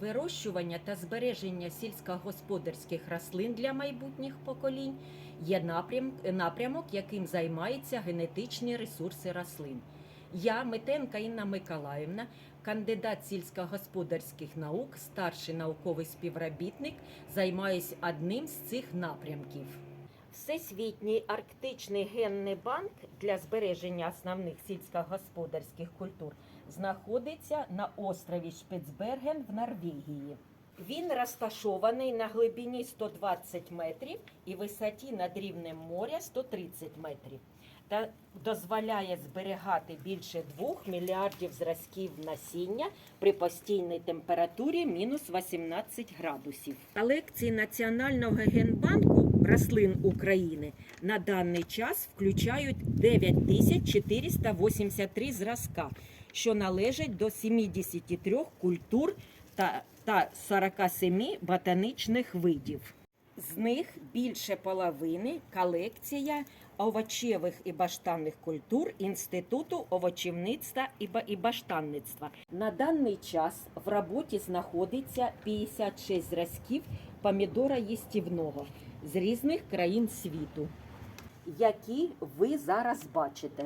Вирощування та збереження сільськогосподарських рослин для майбутніх поколінь є напрям, напрямок, яким займаються генетичні ресурси рослин. Я, Митенка Інна Миколаївна, кандидат сільськогосподарських наук, старший науковий співробітник, займаюся одним з цих напрямків. Всесвітній арктичний генний банк для збереження основних сільськогосподарських культур знаходиться на острові Шпицберген в Норвегії. Він розташований на глибині 120 метрів і висоті над рівнем моря 130 метрів та дозволяє зберігати більше 2 мільярдів зразків насіння при постійній температурі мінус 18 градусів. Колекції Національного генбанку рослин України на даний час включають 9483 зразка, що належать до 73 культур та, та 47 ботанічних видів. З них більше половини колекція овочевих і баштанних культур Інституту овочівництва і баштанництва. На даний час в роботі знаходиться 56 зразків помідора їстівного з різних країн світу, які ви зараз бачите.